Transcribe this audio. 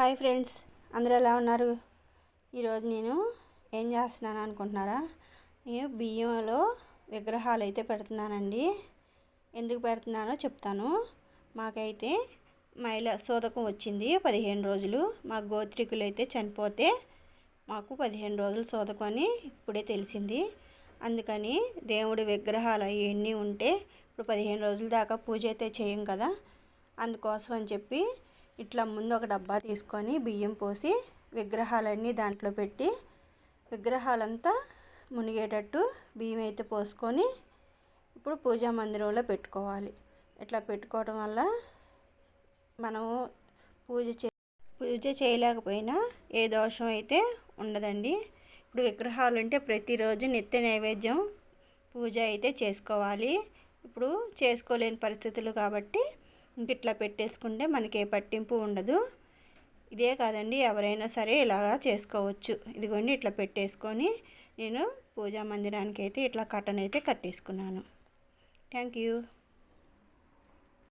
Hi friends అందరూ ఎలా ఉన్నారు? ఈరోజు నేను ఏం చేస్తున్నాను అనుకుంటున్నారా? నేను బియ్యంలో విగ్రహాలు అయితే పెడుతున్నానండి. ఎందుకు పెడుతున్నానో చెప్తాను. మాకైతే మైల సోదకం వచ్చింది పదిహేను రోజులు. మా గోత్రికులు అయితే చనిపోతే మాకు పదిహేను రోజులు సోదకం అని ఇప్పుడే తెలిసింది. అందుకని దేవుడి విగ్రహాలు అవన్నీ ఉంటే ఇప్పుడు పదిహేను రోజుల దాకా పూజ అయితే చేయం కదా. అందుకోసం అని చెప్పి ఇట్లా ముందు ఒక డబ్బా తీసుకొని బియ్యం పోసి విగ్రహాలన్నీ దాంట్లో పెట్టి విగ్రహాలంతా మునిగేటట్టు బియ్యం అయితే పోసుకొని ఇప్పుడు పూజా మందిరంలో పెట్టుకోవాలి. ఇట్లా పెట్టుకోవడం వల్ల మనము పూజ చే పూజ చేయలేకపోయినా ఏ దోషం అయితే ఉండదండి. ఇప్పుడు విగ్రహాలు ఉంటే ప్రతిరోజు నిత్య నైవేద్యం పూజ అయితే చేసుకోవాలి. ఇప్పుడు చేసుకోలేని పరిస్థితులు కాబట్టి ఇంక ఇట్లా పెట్టేసుకుంటే మనకి ఏ పట్టింపు ఉండదు. ఇదే కాదండి ఎవరైనా సరే ఇలాగా చేసుకోవచ్చు. ఇదిగోండి ఇట్లా పెట్టేసుకొని నేను పూజా మందిరానికి అయితే ఇట్లా కట్టనైతే కట్టేసుకున్నాను. Thank you.